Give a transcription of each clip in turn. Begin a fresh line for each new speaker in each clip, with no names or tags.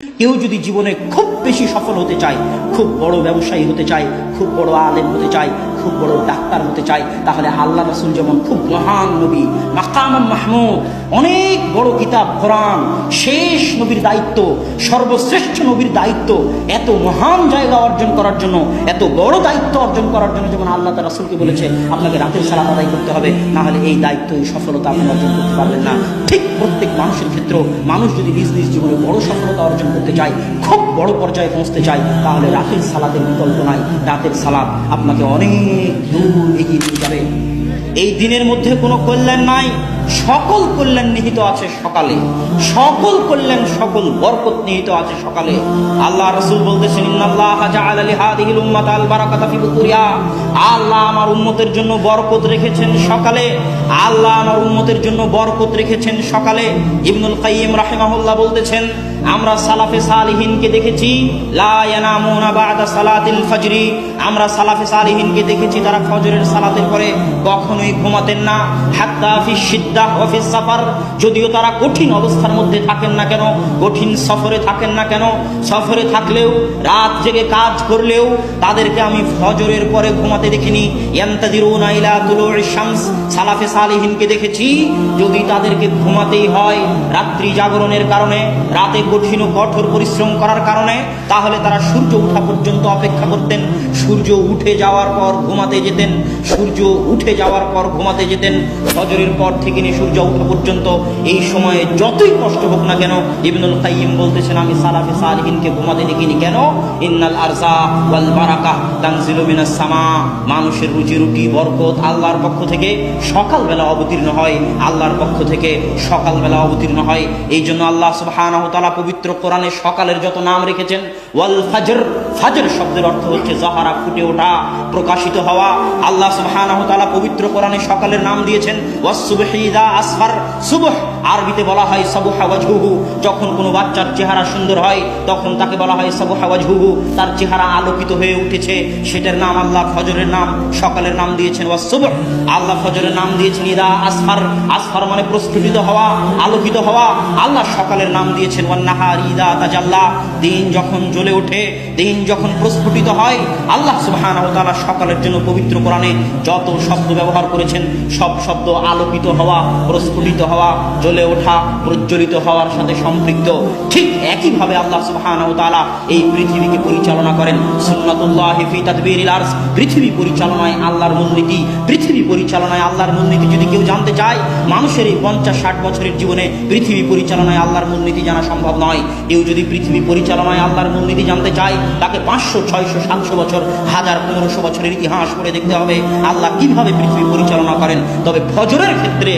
কেউ যদি জীবনে খুব বেশি সফল হতে চায়, খুব বড় ব্যবসায়ী হতে চায়, খুব বড় আলেম হতে চায় খুব বড় ডাক্তার হতে চায় তাহলে আল্লাহ রসুল যেমন খুব মহান নবী মাকাম মাহমুদ, অনেক বড় কিতাব, কোরআন, শেষ নবীর দায়িত্ব, সর্বশ্রেষ্ঠ নবীর দায়িত্ব, এত মহান জায়গা অর্জন করার জন্য, এত বড় দায়িত্ব অর্জন করার জন্য যেমন আল্লাহ তার রাসুলকে বলেছে, আপনাকে রাতের সালাম আদায় করতে হবে, নাহলে এই দায়িত্ব এই সফলতা আপনি অর্জন করতে পারবেন না। ঠিক প্রত্যেক মানুষের ক্ষেত্রেও মানুষ যদি নিজ নিজ জীবনে বড় সফলতা অর্জন করতে চায়, খুব বড় পর্যায়ে পৌঁছতে চায়, তাহলে রাতের সালাদের বিকল্প নাই। রাতের সালাদ আপনাকে অনেক দূর এগিয়ে যাবে এই দিনের মধ্যে কোনো কল্যাণ নাই সকল কল্যাণ নিহিত আছে সকালে সকল কল্যাণ সকল বরকত নিহিত আছে সকালে আল্লাহ রসুল বলতেছেন আল্লাহ আমার উম্মতের জন্য বরকত রেখেছেন সকালে আল্লাহ আমার উম্মতের জন্য বরকত রেখেছেন সকালে ইবনুল কাইয়িম রাহিমাহুল্লাহ বলতেছেন আমরা সালাফে সালিহিনকে দেখেছি ফজরি। আমরা সালাফে সালিহিনকে দেখেছি, তারা ফজরের সালাতের পরে কখনোই ঘুমাতেন না। ওয়া সাফার। যদিও তারা কঠিন অবস্থার মধ্যে থাকেন না কেন, কঠিন সফরে থাকেন না কেন, সফরে থাকলেও, রাত জেগে কাজ করলেও তাদেরকে আমি ফজরের পরে ঘুমাতে দেখিনি। সালাফে সালিহিনকে দেখেছি, যদি তাদেরকে ঘুমাতেই হয়, রাত্রি জাগরণের কারণে, রাতে কঠিন ও কঠোর পরিশ্রম করার কারণে তাহলে তারা সূর্য ওঠা পর্যন্ত অপেক্ষা করতেন। সূর্য উঠে যাওয়ার পর ঘুমাতে যেতেন, সূর্য উঠে যাওয়ার পর ঘুমাতে যেতেন, ফজরের পর থেকে নিয়ে সূর্য ওঠা পর্যন্ত এই সময়ে যতই কষ্ট হোক না কেন ইবনুল কাইয়িম বলতেছেন, আমি সালাফে সালিহিনকে ঘুমাতে দেখিনি। কেন? ইন্নাল আরজা ওয়াল বারাকা তানজিলু মিনাস সামা। মানুষের রুজি রুটি, বরকত আল্লাহর পক্ষ থেকে সকালবেলা অবতীর্ণ হয়, আল্লাহর পক্ষ থেকে সকালবেলা অবতীর্ণ হয়। এই জন্য আল্লাহ সুবহানাহু তাআলা পবিত্র কোরআনে সকালের যত নাম রেখেছেন, ওয়াল ফাজর ফাজর শব্দের অর্থ হচ্ছে জাহারা ফুটে ওঠা, প্রকাশিত হওয়া। আল্লাহ সুবহানাহু তাআলা পবিত্র কোরআনে সকালের নাম দিয়েছেন ওয়াস সুবহি ইযা আসফার, সুবহ। আরবিতে বলা হয়, সাবুহা ওয়াজহুহু। যখন কোনো বাচ্চার চেহারা সুন্দর হয়, তখন তাকে বলা হয়, সাবুহা ওয়াজহুহু। তার চেহারা আলোকিত হয়ে উঠেছে। সেটার নাম আল্লাহ ফজরের নাম, সকালের নাম দিয়েছেন ওয়াস সুবহ আল্লাহ ফজরের নাম দিয়েছেন, ইদা আসফার। আসফার মানে প্রস্ফুটিত হওয়া, আলোকিত হওয়া। আল্লাহ সকালের নাম দিয়েছেন ওয়ান নাহার ইদা তাজাল্লা। দিন যখন জ্বলে ওঠে, দিন যখন প্রস্ফুটিত হয়, আল্লাহ সুবহানাহু ওয়া সকালের জন্য পবিত্র কোরআনে যত শব্দ ব্যবহার করেছেন, সব শব্দ আলোকিত হওয়া, প্রস্ফুটিত হওয়া, জ্বলে ওঠা, প্রজ্বলিত হওয়ার সাথে সম্পৃক্ত। ঠিক একইভাবে আল্লাহ সুবহানাহু ওয়া তাআলা এই পৃথিবীকে পরিচালনা করেন। সুন্নাতুল্লাহি পৃথিবী পরিচালনায় আল্লাহর মূলনীতি। পৃথিবী পরিচালনায় আল্লাহর মূলনীতি যদি কেউ জানতে চায়, মানুষের এই পঞ্চাশ ষাট বছরের জীবনে পৃথিবী পরিচালনায় আল্লাহর মূলনীতি জানা সম্ভব নয়। কেউ যদি পৃথিবী পরিচালনায় আল্লাহর মূলনীতি জানতে চায় তাকে পাঁচশো, ছয়শো, সাতশো বছর, হাজার, পনেরোশো বছরের ইতিহাস পড়ে দেখতে হবে। আল্লাহ কীভাবে পৃথিবী পরিচালনা করেন? তবে ফজরের ক্ষেত্রে,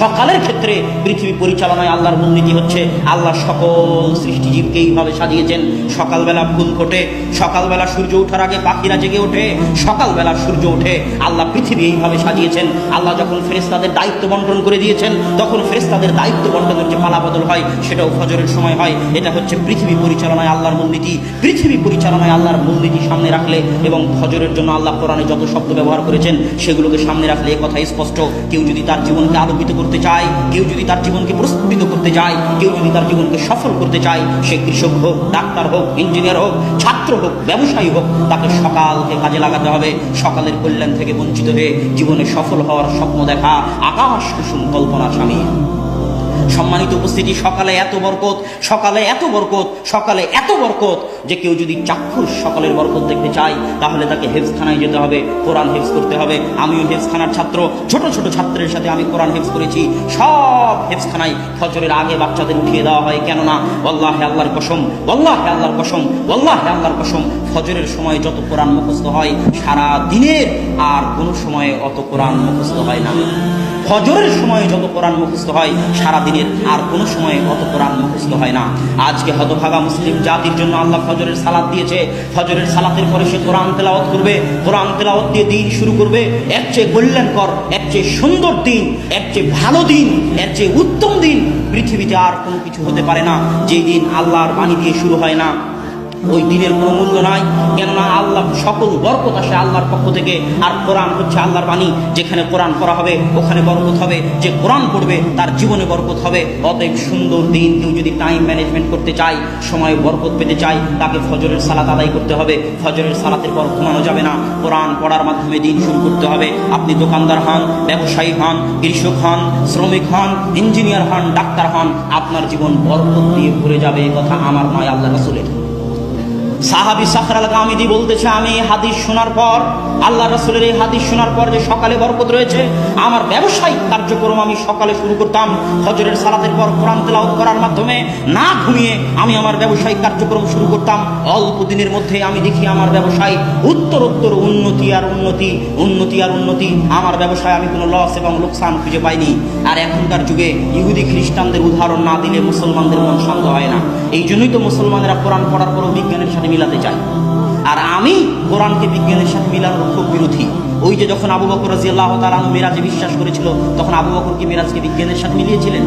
সকালের ক্ষেত্রে পৃথিবী পরিচালনায় আল্লাহর মূলনীতি হচ্ছে আল্লাহ সকল সৃষ্টিজীবকে এইভাবে সাজিয়েছেন। সকালবেলা ফুল ফোটে সকালবেলা সূর্য ওঠার আগে পাখিরা জেগে ওঠে, সকালবেলা সূর্য ওঠে, আল্লাহ পৃথিবী এইভাবে সাজিয়েছেন। আল্লাহ যখন ফেরেস্তাদের দায়িত্ব বন্টন করে দিয়েছেন, তখন ফেরেস্তাদের দায়িত্ব বন্টনের যে পালাবদল হয়, সেটাও ফজরের সময় হয়। এটা হচ্ছে পৃথিবী পরিচালনায় আল্লাহর মূলনীতি। পৃথিবী পরিচালনায় আল্লাহর মূলনীতি সামনে রাখলে এবং ফজরের জন্য আল্লাহ কোরআনে যত শব্দ ব্যবহার করেছেন, সেগুলোকে সামনে রাখলে এ কথা স্পষ্ট। কেউ যদি তার জীবনকে আলোকিত করতে চায় কেউ যদি তার জীবনকে প্রস্ফুটিত করতে চায়, কেউ যদি তার জীবনকে সফল করতে চায়, সে কৃষক হোক, ডাক্তার হোক, ইঞ্জিনিয়ার হোক, ছাত্র হোক, ব্যবসায়ী হোক, তাকে সকালকে কাজে লাগাতে হবে। সকালের কল্যাণ থেকে বঞ্চিত হয়ে জীবনে সফল হওয়ার স্বপ্ন দেখা আকাশ কুসুম কল্পনা স্বামী। সম্মানিত উপস্থিতি, সকালে এত বরকত, সকালে এত বরকত, সকালে এত বরকত যে কেউ যদি চাক্ষুষ সকালের বরকত দেখতে চায়, তাহলে তাকে হেফসখানায় যেতে হবে, কোরআন হেফস করতে হবে। আমিও হেফসখানার ছাত্র, ছোট ছোট ছাত্রের সাথে আমি কোরআন হেফস করেছি। সব হেফসখানায় ফজরের আগে বাচ্চাদের উঠিয়ে দেওয়া হয়। কেননা ওল্লাহে আল্লাহর কসম ওল্লাহে আল্লাহর কসম ওল্লাহে আল্লাহর কসম ফজরের সময় যত কোরআন মুখস্থ হয়, সারা দিনের আর কোনো সময়ে অত কোরআন মুখস্থ হয় না। ফজরের সময়ে যত কোরআন মুখস্থ হয়, সারা দিনের আর কোনো সময়ে অত কোরআন মুখস্থ হয় না। আজকে হতভাগা মুসলিম জাতির জন্য আল্লাহ ফজরের সালাদ দিয়েছে। ফজরের সালাতের পরে সে কোরআন তেলাওয়াত করবে। কোরআন তেলাওয়াত দিয়ে দিন শুরু করবে। এর চেয়ে কল্যাণকর, এর চেয়ে সুন্দর দিন, এর চেয়ে ভালো দিন, এর চেয়ে উত্তম দিন পৃথিবীতে আর কোনো কিছু হতে পারে না। যেই দিন আল্লাহর বাণী দিয়ে শুরু হয় না। ওই দিনের কোনো মূল্য নাই। কেননা আল্লাহ সকল বরকত আসে আল্লাহর পক্ষ থেকে। আর কোরআন হচ্ছে আল্লাহর বাণী। যেখানে কোরআন পড়া হবে, ওখানে বরকত হবে। যে কোরআন পড়বে, তার জীবনে বরকত হবে। অতএব সুন্দর দিন কেউ যদি টাইম ম্যানেজমেন্ট করতে চায়, সময়ে বরকত পেতে চায়, তাকে ফজরের সালাত আদায় করতে হবে। ফজরের সালাতের পর ঘুমানো যাবে না। কোরআন পড়ার মাধ্যমে দিন শুরু করতে হবে। আপনি দোকানদার হন, ব্যবসায়ী হন, কৃষক হন, শ্রমিক হন ইঞ্জিনিয়ার হন, ডাক্তার হন, আপনার জীবন বরকত দিয়ে ভরে যাবে। কথা আমার নয় আল্লাহ রাসুলের। সাহাবি সাখরাল গামিদি বলতেছে, আমি এই হাদিস শোনার পর, আল্লাহ রাসুলের এই হাদিস শোনার পর যে সকালে বরকত রয়েছে, আমার ব্যবসায়িক কার্যক্রম আমি সকালে শুরু করতাম। হজরের সালাতের পর কোরআন তেলাওয়াত করার মাধ্যমে না ঘুমিয়ে আমি আমার ব্যবসায়িক কার্যক্রম শুরু করতাম। অল্প দিনের মধ্যে আমি দেখি আমার ব্যবসায় উত্তর উত্তর উন্নতি আর উন্নতি উন্নতি আর উন্নতি। আমার ব্যবসায় আমি কোনো লস এবং লোকসান খুঁজে পাইনি। আর এখনকার যুগে ইহুদি খ্রিস্টানদের উদাহরণ না দিলে মুসলমানদের মন শান্ত হয় না। এই জন্যই তো মুসলমানেরা কোরআন পড়ার পরও বিজ্ঞানের সাথে মিলাতে চাই। আর আমি কোরআনকে বিজ্ঞানের সাথে মিলানোর খুব বিরোধী। ওই যে যখন আবু বকর রাজিয়াল্লাহ তাআলা মিরাজে বিশ্বাস করেছিল, তখন আবু বকর কি মিরাজকে বিজ্ঞানের সাথে মিলিয়েছিলেন?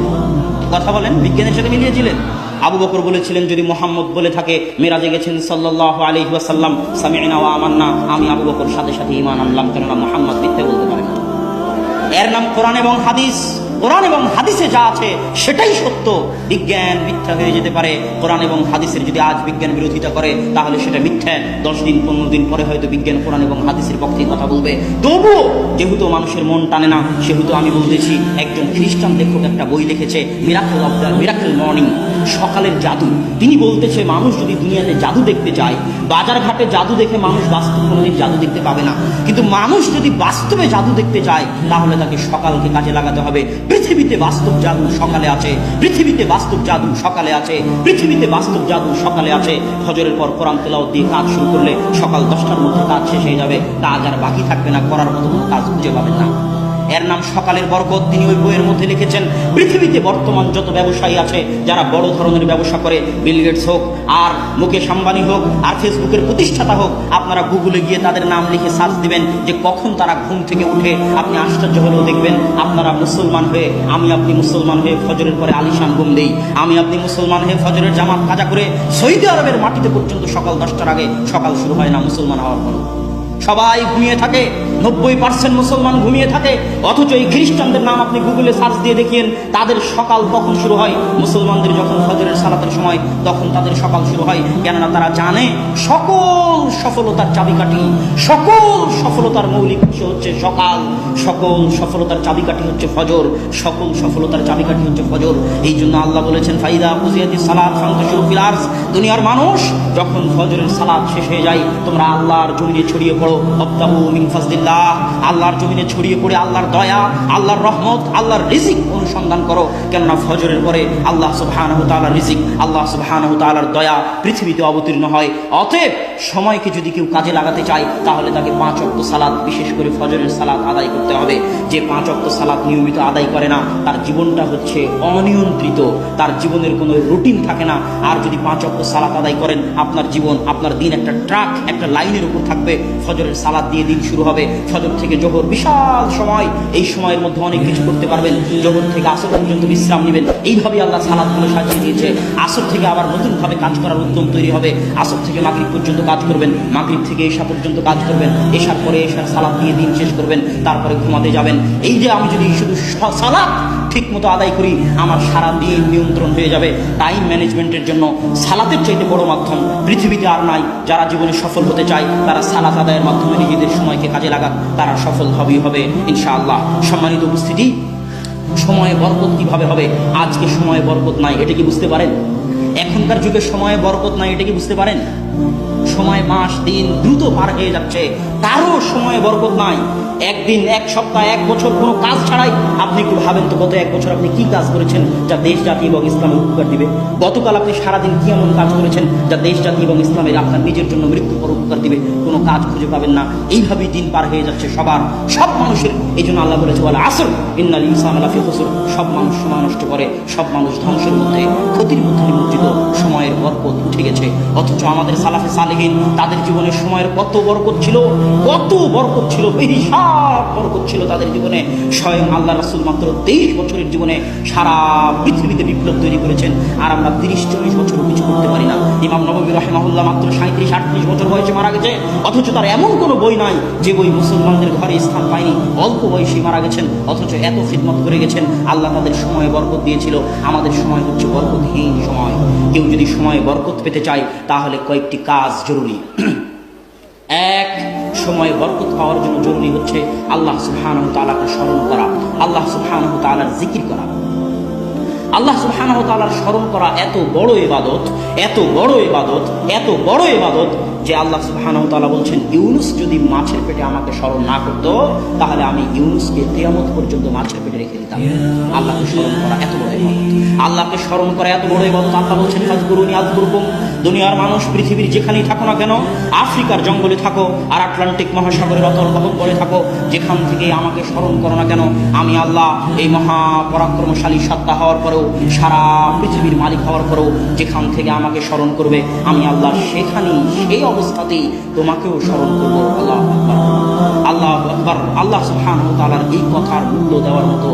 কথা বলেন, বিজ্ঞানের সাথে মিলিয়েছিলেন? আবু বকর বলেছিলেন, যদি মোহাম্মদ বলে থাকে, মেরাজে গেছেন সাল্লাহ আলহি ওয়াসাল্লাম, সামিনা ওয়া আমান্না, আমি আবু বকর সাথে সাথে ইমান আনলাম, কেননা মোহাম্মদ মিথ্যে বলতে পারে না। এর নাম কোরআন এবং হাদিস। কোরআন এবং হাদিসে যা আছে সেটাই সত্য। বিজ্ঞান মিথ্যা হয়ে যেতে পারে। কোরআন এবং হাদিসের যদি আজ বিজ্ঞান বিরোধিতা করে, তাহলে সেটা মিথ্যা। দশ দিন, পনেরো দিন পরে হয়তো বিজ্ঞান, কোরআন এবং হাদিসের পক্ষে কথা বলবে। তবুও যেহেতু মানুষের মন টানে না, সেহেতু আমি বলতেছি, একজন খ্রিস্টান লেখক একটা বই লিখেছে miracle of the miracle morning সকালের জাদু। তিনি বলতেছে, মানুষ যদি দুনিয়াতে জাদু দেখতে চায় বাজার ঘাটে জাদু দেখে মানুষ বাস্তব কোনোদিন জাদু দেখতে পাবে না। কিন্তু মানুষ যদি বাস্তবে জাদু দেখতে চায়, তাহলে তাকে সকালকে কাজে লাগাতে হবে। পৃথিবীতে বাস্তব জাদু সকালে আছে, পৃথিবীতে বাস্তব জাদু সকালে আছে, পৃথিবীতে বাস্তব জাদু সকালে আছে। হজরের পর কোরআন তেলাও দিয়ে কাজ শুরু করলে সকাল দশটার মধ্যে কাজ শেষ হয়ে যাবে। কাজ আর বাকি থাকবে না, করার মতো কোনো কাজ খুঁজে পাবেন না। এর নাম সকালের বরকত তিনি ওই বইয়ের মধ্যে লিখেছেন। পৃথিবীতে বর্তমান যত ব্যবসায়ী আছে, যারা বড় ধরনের ব্যবসা করে বিল গেটস হোক, আর মুকেশ আম্বানি হোক, আর ফেসবুকের প্রতিষ্ঠাতা হোক, আপনারা গুগলে গিয়ে তাদের নাম লিখে সার্চ দিবেন যে কখন তারা ঘুম থেকে উঠে আপনি আশ্চর্য হলেও দেখবেন আপনারা মুসলমান হয়ে, আমি আপনি মুসলমান হয়ে ফজরের পরে আলিশান ঘুম দেই। আমি আপনি মুসলমান হয়ে ফজরের জামাত কাজা করে সৌদি আরবের মাটিতে পর্যন্ত সকাল দশটার আগে সকাল শুরু হয় না মুসলমান হওয়ার পর। সবাই ঘুমিয়ে থাকে, নব্বই পার্সেন্ট মুসলমান ঘুমিয়ে থাকে, অথচ এই খ্রিস্টানদের নাম আপনি গুগলে সার্চ দিয়ে দেখিয়েন, তাদের সকাল তখন শুরু হয়? মুসলমানদের যখন ফজরের সালাতের সময়, তখন তাদের সকাল শুরু হয়। কেননা তারা জানে, সকল সফলতার চাবিকাঠি, সকল সফলতার মৌলিক উৎস হচ্ছে সকাল। সকল সফলতার চাবিকাঠি হচ্ছে ফজর, সকল সফলতার চাবিকাঠি হচ্ছে ফজর। এই জন্য আল্লাহ বলেছেন, ফাইদা ফুজিয়াতি সালাত ফান্তাশিরু দুনিয়ার মানুষ যখন ফজরের সালাদ শেষ হয়ে যায়, তোমরা আল্লাহর জমিনে ছড়িয়ে পড়ো। অব্দাহু মিন ফাজলিল্লাহ। আল্লাহর জমিনে ছড়িয়ে পড়ে আল্লাহর দয়া, আল্লাহর রহমত, আল্লাহর রিজিক অনুসন্ধান করো। কেননা ফজরের পরে আল্লাহ সুবহানাহু তাআলার রিজিক, আল্লাহ সুবহানাহু তাআলার দয়া পৃথিবীতে অবতীর্ণ হয়। অতএব সময়কে যদি কেউ কাজে লাগাতে চায়, তাহলে তাকে পাঁচ অক্ত সালাদ বিশেষ করে ফজরের সালাদ আদায় করতে হবে। যে পাঁচ অক্ত সালাদ নিয়মিত আদায় করে না, তার জীবনটা হচ্ছে অনিয়ন্ত্রিত। তার জীবনের কোনো রুটিন থাকে না। আর যদি পাঁচ অক্ত সালাদ আদায় করেন, আপনার জীবন, আপনার দিন একটা ট্রাক, একটা লাইনের উপর থাকবে। ফজরের সালাদ দিয়ে দিন শুরু হবে। ফজর থেকে জোহর বিশাল সময়। এই সময়ের মধ্যে অনেক কিছু করতে পারবেন। জোহর থেকে আসর পর্যন্ত বিশ্রাম নেবেন। এইভাবে আল্লাহ সালাদগুলো সাজিয়ে দিয়েছে। আসর থেকে আবার নতুনভাবে কাজ করার উদ্যম তৈরি হবে। আসর থেকে মাগরিব পর্যন্ত কাজ করবেন। মাগরিব থেকে এসা পর্যন্ত কাজ করবেন। এশার পরে এসার সালাদ দিয়ে দিন শেষ করবেন। তারপরে ঘুমাতে যাবেন। এই যে আমি যদি শুধু সালাদ ঠিক মতো আদায় করি, আমার সারা দিন নিয়ন্ত্রণ হয়ে যাবে। টাইম ম্যানেজমেন্টের জন্য সালাতের চাইতে বড় মাধ্যম পৃথিবীতে আর নাই। যারা জীবনে সফল হতে চায়, তারা সালাত আদায়ের মাধ্যমে নিজেদের সময়কে কাজে লাগাক। তারা সফল হবেই হবে, ইনশাআল্লাহ। সম্মানিত উপস্থিতি, সময়ে বরকত কীভাবে হবে? আজকে সময়ে বরকত নাই, এটা কি বুঝতে পারেন? এখনকার যুগে সময়ে বরকত নাই, এটা কি বুঝতে পারেন? সময়, মাস, দিন দ্রুত পার হয়ে যাচ্ছে। কারও সময়ে বরকত নাই। একদিন, এক সপ্তাহ, এক বছর কোনো কাজ ছাড়াই আপনি একটু ভাবেন তো গত এক বছর আপনি কি কাজ করেছেন যা দেশ, জাতি এবং ইসলামের উপকার দিবে? গতকাল আপনি সারাদিন কি এমন কাজ করেছেন যা দেশ, জাতি এবং ইসলামের আপনার নিজের জন্য মৃত্যু পর উপকার দিবে? কাজ খুঁজে পাবেন না। এইভাবেই দিন পার হয়ে যাচ্ছে সবার। সব মানুষের, এই জন্য আল্লাহ বলেছে বলে আসর। ইন্নাল ইনসান আলাফি হুসুর সব মানুষ সময় নষ্ট করে, সব মানুষ ধ্বংসের মধ্যে, ক্ষতির মধ্যে নিমজ্জিত। সময়ের বরকত উঠে গেছে। অথচ আমাদের সালাফে সালেহীন, তাদের জীবনে সময়ের কত বরকত ছিল? কত বরকত ছিল? বেহিসাব বরকত ছিল তাদের জীবনে। স্বয়ং আল্লাহ রাসুল মাত্র তেইশ বছরের জীবনে সারা পৃথিবীতে বিপ্লব তৈরি করেছেন। আর আমরা তিরিশ চল্লিশ বছরও কিছু করতে পারি না। ইমাম নবী রহমাহুল্লাহ মাত্র সাঁত্রিশ আটত্রিশ বছর বয়সে মারা গেছে। অথচ তার এমন কোনো বই নাই যে বই মুসলমানদের ঘরে স্থান পায়নি। অল্প বয়সে মারা গেছেন, অথচ এত খিদমত করে গেছেন। আল্লাহ তাদের সময়ে বরকত দিয়েছিল। আমাদের সময় হচ্ছে বরকতহীন সময়। কেউ যদি সময়ে বরকত পেতে চায়, তাহলে কয়েকটি কাজ জরুরি। এক, সময় বরকত পাওয়ার জন্য জরুরি হচ্ছে আল্লাহ সুবহানাহু তাআলাকে স্মরণ করা। আল্লাহ সুবহানাহু তাআলার জিকির করা। আল্লাহ সুবহানাহু তাআলার স্মরণ করা এত বড় ইবাদত, এত বড় ইবাদত, এত বড় ইবাদত যে আল্লাহ সুবহানাহু তাআলা বলছেন, ইউনুস যদি মাছের পেটে আমাকে স্মরণ না করত, তাহলে আমি ইউনুসকে কিয়ামত পর্যন্ত মাছের পেটে রেখে দিতাম। আল্লাহকে স্মরণ করা এত বড় আল্লাহকে স্মরণ করা এত বড় ইবাদত। আল্লাহ বলছেন, ফাজকুরুনি আযকুরকুম। দুনিয়ার মানুষ পৃথিবীর যেখানেই থাকো না কেন, আফ্রিকার জঙ্গলে থাকো আর আটলান্টিক মহাসাগরের অতল করে থাকো, যেখান থেকে আমাকে স্মরণ করো না কেন, আমি আল্লাহ এই মহা পরাক্রমশালী সত্তা হওয়ার পরেও, সারা পৃথিবীর মালিক হওয়ার পরেও, যেখান থেকে আমাকে স্মরণ করবে, আমি আল্লাহ সেখানেই সেই অবস্থাতেই তোমাকেও স্মরণ করব। আল্লাহ আল্লাহ আকবার। আল্লাহ সুবহানাহু এই কথার মূল্য দেওয়ার মতো,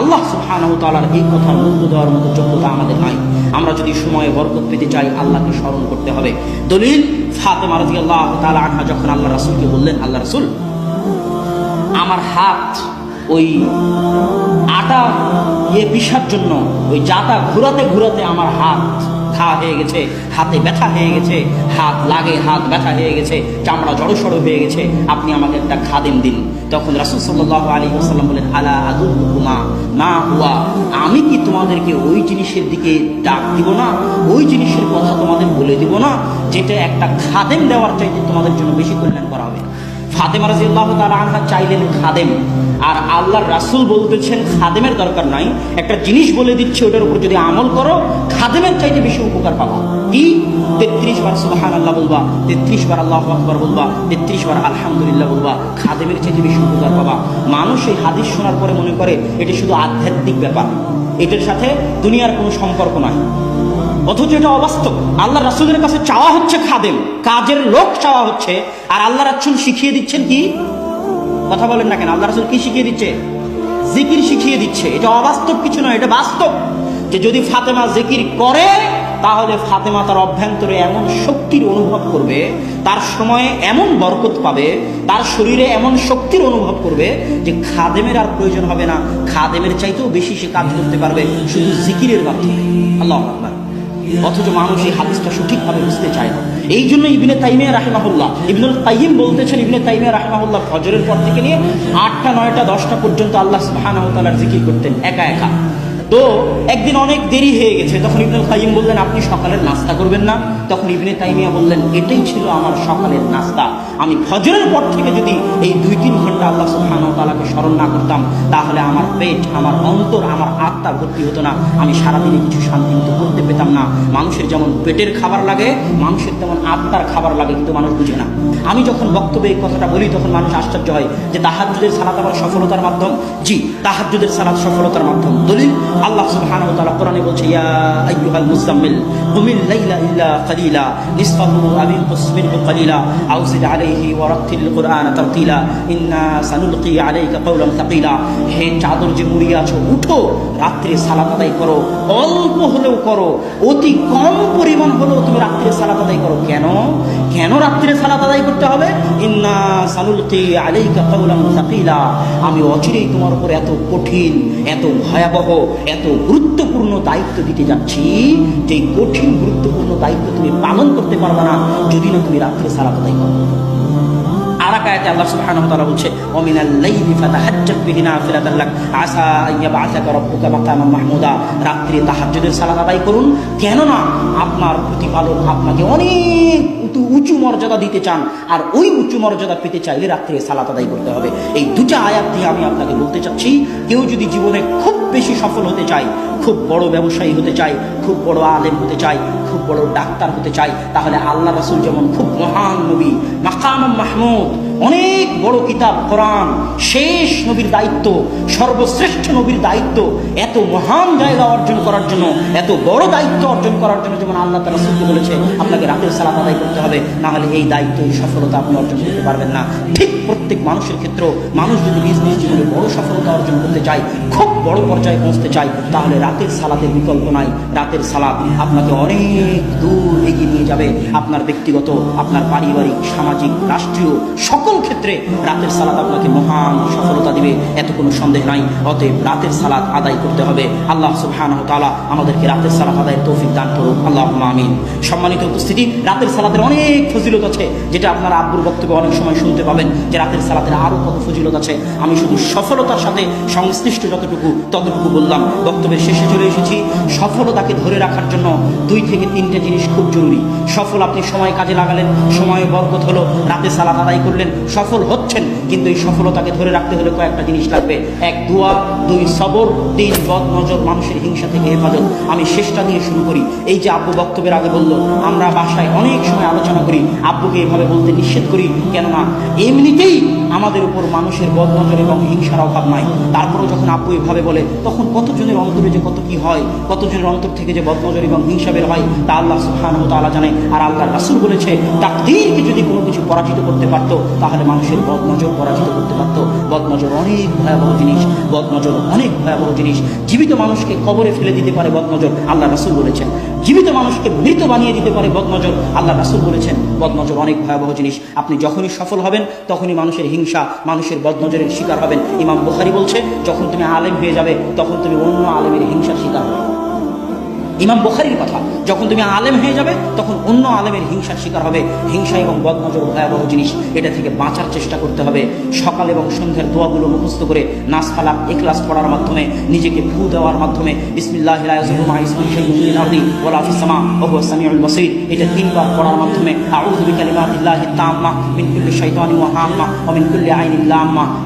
আল্লাহ সুবহানাহু তাআলার এই কথার মূল্য দেওয়ার মতো যোগ্যতা আমাদের নাই। আমরা যদি সময়ে বরকত পেতে চাই, আল্লাহকে স্মরণ করতে হবে। দলিল, ফাতেমা রাদিয়াল্লাহু তাআলা আনহা যখন আল্লাহ রাসূলকে বললেন আল্লাহ রাসূল, আমার হাত ওই আটা ইয়ে পিসার জন্য, ওই জাতা ঘুরাতে ঘুরাতে আমার হাত ঘা হয়ে গেছে, হাতে ব্যথা হয়ে গেছে, হাত লাগে, হাত ব্যথা হয়ে গেছে, চামড়া জড়সড় হয়ে গেছে, আপনি আমাকে একটা খাদেম দিন। তখন রাসুল সাল্লাহ আলী আসাল্লাম বলেন, আলা আদুল হুকুমা না হুয়া, আমি কি তোমাদেরকে ওই জিনিসের দিকে ডাক দিব না? ওই জিনিসের কথা তোমাদের বলে দিব না? যেটা একটা খাদেম দেওয়ার চাইতে তোমাদের জন্য বেশি কল্যাণ করা হবে। ফাতেমা রাজিয়াল্লাহ তাআলা আনহা চাইলেন খাদেম। আর আল্লাহর রাসূল বলতেছেন, খাদেমের দরকার নাই। একটা জিনিস বলে দিচ্ছে, ওটার উপর যদি আমল করো, খাদেমের চাইতে বেশি উপকার পাবা। কি? তেত্রিশ বার সুবহান আল্লাহ বলবা, তেত্রিশ বার আল্লাহ আকবার বলবা, তেত্রিশ বার আলহামদুলিল্লাহ বলবা, খাদেমের চাইতে বেশি উপকার পাবা। মানুষ এই হাদিস শোনার পরে মনে করে, এটা শুধু আধ্যাত্মিক ব্যাপার। এটার সাথে দুনিয়ার কোনো সম্পর্ক নয় অথচ এটা অবাস্তব। আল্লাহ রাসুলের কাছে চাওয়া হচ্ছে খাদেম। কাজের লোক চাওয়া হচ্ছে। আর আল্লাহ রাসুল শিখিয়ে দিচ্ছেন কি? কথা বলেন না কেন? আল্লাহ রাসুল কি শিখিয়ে দিচ্ছে? জিকির শিখিয়ে দিচ্ছে। এটা অবাস্তব কিছু নয়, এটা বাস্তব। যে যদি ফাতেমা জিকির করে, তাহলে ফাতেমা তার অভ্যন্তরে এমন শক্তির অনুভব করবে, তার সময়ে এমন বরকত পাবে, তার শরীরে এমন শক্তির অনুভব করবে যে খাদেমের আর প্রয়োজন হবে না। খাদেমের চাইতেও বেশি সে কাজ করতে পারবে শুধু জিকিরের মাধ্যমে। আল্লাহ অথচ মানুষ এই হাদিসটা সঠিকভাবে বুঝতে চায় না। এই জন্য ইবনে তাইমিয়া রাহমাহুল্লাহ, ইবনুল তাইম বলতেছেন ইবনে তাইমিয়া রাহমাহুল্লাহ ফজরের পর থেকে নিয়ে আটটা, নয়টা, দশটা পর্যন্ত আল্লাহ সুবহানাহু জিকির করতেন, একা একা। তো একদিন অনেক দেরি হয়ে গেছে। তখন ইবনুল কাইয়িম বললেন, আপনি সকালের নাস্তা করবেন না? তখন ইবনে তাইমিয়া বললেন, এটাই ছিল আমার সকালের নাস্তা। আমি ফজরের পর থেকে যদি এই দুই তিন ঘণ্টা আল্লাহ তাআলাকে স্মরণ না করতাম, তাহলে আমার পেট, আমার অন্তর, আমার আত্মা ভর্তি হতো না। আমি সারাদিনে কিছু শান্তি করতে পেতাম না। মানুষের যেমন পেটের খাবার লাগে, মানুষের তেমন আত্মার খাবার লাগে, কিন্তু মানুষ বুঝে না। আমি যখন বক্তব্যে এই কথাটা বলি, তখন মানুষ আশ্চর্য হয় যে তাহাজ্জুদের সালাত আমার সফলতার মাধ্যম। জি, তাহাজ্জুদের সালাত সফলতার মাধ্যম। দলিল আল্লাহ সুবহানাহু ওয়া তাআলা কোরআনে বলছে, ইয়া আইয়ুহাল মুজাম্মিল কুমিল লাইলা ইল্লা কালিলা নিসফাহু আও ইনকুস মিনহু কালিলা আও জিদ আলাইহি ওয়া রাত্তিল কুরআন তারতিলা, ইন্না সানুলকি আলাইকা কাওলান তাকিলা হে চাদর যে মুড়িয়ে আছো, উঠো, রাত্রে সালাত আদায় করো, অল্প হলেও করো, অতি কম পরিমাণ হলেও তুমি রাত্রে সালাত আদায় করো। কেন? কেন রাত্রে সালাত আদায় করতে হবে? ইন্না সানুলকি আলাইকা কাওলান তাকিলা আমি অচিরেই তোমার উপর এত কঠিন, এত ভয়াবহ এত গুরুত্বপূর্ণ দায়িত্ব দিতে যাচ্ছি যে কঠিন গুরুত্বপূর্ণ দায়িত্ব তুমি পালন করতে পারবে না, যদি না তুমি রাত্রে সালাত আদায় করো। করুন কেন না আপনার প্রতিপালক আপনাকে অনেক উঁচু মর্যাদা দিতে চান, আর ওই উঁচু মর্যাদা পেতে চাইলে রাত্রে সালাত আদায় করতে হবে। এই দুটা আয়াত দিয়ে আমি আপনাকে বলতে চাচ্ছি, কেউ যদি জীবনে খুব বেশি সফল হতে চাই, খুব বড় ব্যবসায়ী হতে চাই, খুব বড় আলেম হতে চাই, খুব বড় ডাক্তার হতে চাই, তাহলে আল্লাহ রাসুল যেমন খুব মহান নবী মাকাম মাহমুদ অনেক বড় কিতাব, কোরআন, শেষ নবীর দায়িত্ব, সর্বশ্রেষ্ঠ নবীর দায়িত্ব, এত মহান জায়গা অর্জন করার জন্য, এত বড় দায়িত্ব অর্জন করার জন্য যেমন আল্লাহ তারা সুন্দর বলেছে, আপনাকে রাতের সালাত আদায় করতে হবে, না হলে এই দায়িত্ব, এই সফলতা আপনি অর্জন করতে পারবেন না। ঠিক প্রত্যেক মানুষের ক্ষেত্রেও মানুষ যদি নিজ নিজ জীবনে বড় সফলতা অর্জন করতে চায়, খুব বড় পর্যায়ে পৌঁছতে চায়, তাহলে রাতের সালাতের বিকল্প নাই। রাতের সালাত আপনাকে অনেক দূর এগিয়ে নিয়ে যাবে। আপনার ব্যক্তিগত, আপনার পারিবারিক, সামাজিক, রাষ্ট্রীয় সকল ক্ষেত্রে রাতের সালাত আপনাকে মহান সফলতা দিবে, এত কোনো সন্দেহ নাই। অতএব রাতের সালাত আদায় করতে হবে। আল্লাহ সুবহানাহু তাআলা আমাদেরকে রাতের সালাত আদায়ের তৌফিক দান করুন। আল্লাহ আমিন। সম্মানিত উপস্থিতি, রাতের সালাতের অনেক ফজিলত আছে, যেটা আপনারা আব্বুর বক্তব্যে অনেক সময় শুনতে পাবেন যে রাতের সালাতের আরও কত ফজিলত আছে। আমি শুধু সফলতার সাথে সংশ্লিষ্ট যতটুকু, ততটুকু বললাম। বক্তব্যের শেষে চলে এসেছি। সফলতাকে ধরে রাখার জন্য দুই থেকে তিনটে জিনিস খুব জরুরি। সফল আপনি সময় কাজে লাগালেন, সময় বরকত হলো, রাতে সালাত আদায় করলেন সফল হচ্ছেন, কিন্তু এই সফলতাকে ধরে রাখতে হলে কয়েকটা জিনিস লাগবে। এক, দোয়া, দুই, সবর, তিন বদ নজর মানুষের হিংসা থেকে হেফাজত। আমি শেষটা দিয়ে শুরু করি। এই যে আব্বু বক্তব্যের আগে বলল, আমরা বাসায় অনেক সময় আলোচনা করি, আব্বুকে এভাবে বলতে নিষেধ করি, কেননা এমনিতেই আমাদের উপর মানুষের বদ নজর এবং হিংসার অভাব নাই। তারপরেও যখন আব্বু এভাবে বলে, তখন কতজনের অন্তরে যে কত কি হয়, কতজনের অন্তর থেকে যে বদনজর এবং হিংসা বের হয়, তা আল্লাহ সুবহানাহু ওয়া তাআলা জানে। আর আল্লাহ রাসুল বলেছে, তাকদীরকে যদি কোনো কিছু পরাজিত করতে পারতো, তাহলে মানুষের বদনজর পরাজিত করতে পারতো। বদনজর অনেক ভয়াবহ জিনিস, বদনজর অনেক ভয়াবহ জিনিস। জীবিত মানুষকে কবরে ফেলে দিতে পারে বদনজর, আল্লাহ রাসূল বলেছেন। জীবিত মানুষকে মৃত বানিয়ে দিতে পারে বদনজর, আল্লাহ রাসূল বলেছেন। বদনজর অনেক ভয়াবহ জিনিস। আপনি যখনই সফল হবেন, তখনই মানুষের হিংসা, মানুষের বদনজরের শিকার হবেন। ইমাম বুখারী বলছে, যখন তুমি আলেম হয়ে যাবে, তখন তুমি অন্য আলেমের হিংসার শিকার হবে। ইমাম বুখারির কথা, যখন তুমি আলেম হয়ে যাবে, তখন অন্য আলেমের হিংসার শিকার হবে। হিংসা এবং বদনজর ভয়াবহ জিনিস, এটা থেকে বাঁচার চেষ্টা করতে হবে। সকাল এবং সন্ধ্যের দোয়াগুলো মুখস্থ করে নাচ ফালাক এক্লাস পড়ার মাধ্যমে, নিজেকে ফু দেওয়ার মাধ্যমে বিসমিল্লাহ এটা তিনবার পড়ার মাধ্যমে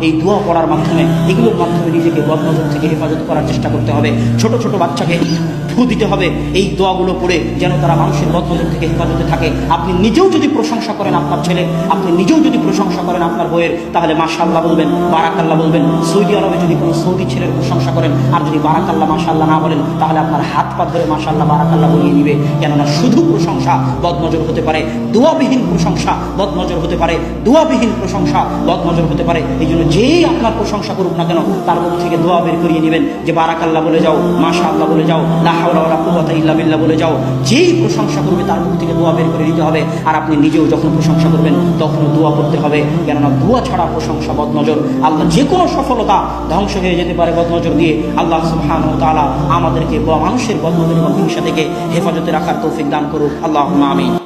এই দোয়া পড়ার মাধ্যমে, এগুলোর মাধ্যমে নিজেকে বদনজর থেকে হেফাজত করার চেষ্টা করতে হবে। ছোট ছোট বাচ্চাকে ফু দিতে হবে। এই দোয়াগুলো পড়ে যেন তারা মানুষের বদনজর থেকে হেফাজতে থাকে। আপনি নিজেও যদি প্রশংসা করেন আপনার ছেলে, আপনি নিজেও যদি প্রশংসা করেন আপনার বইয়ের তাহলে মাশাল্লাহ বলবেন, বারাকাল্লাহ বলবেন। সৌদি আরবে যদি কোনো সৌদি ছেলের প্রশংসা করেন, আর যদি বারাকাল্লাহ মাশাল্লাহ না বলেন, তাহলে আপনার হাত পা ধরে মাশাল্লাহ বারাকাল্লাহ বলিয়ে নিবে কেননা শুধু প্রশংসা বদনজর হতে পারে, দোয়াবিহীন প্রশংসা বদনজর হতে পারে, দোয়াবিহীন প্রশংসা বদনজর হতে পারে। এই জন্য যেই আপনার প্রশংসা করুক না কেন, তার মুখ থেকে দোয়া বের করিয়ে নেবেন যে, বারাকাল্লাহ বলে যাও মাশা আল্লাহ বলে যাও কুওয়াতা ইল্লা বলে যাও। যেই প্রশংসা করবে তার মুখ থেকে দোয়া বের করে দিতে হবে। আর আপনি নিজেও যখন প্রশংসা করবেন, তখনও দোয়া করতে হবে। কেননা দোয়া ছাড়া প্রশংসা বদনজর। আল্লাহ যে কোনো সফলতা ধ্বংস হয়ে যেতে পারে বদনজর দিয়ে। আল্লাহ সুবহানাহু ওয়া তাআলা আমাদেরকে মানুষের বদনজর এবং হিংসা থেকে হেফাজতে রাখার তৌফিক দান করুক। আল্লাহ আমিন।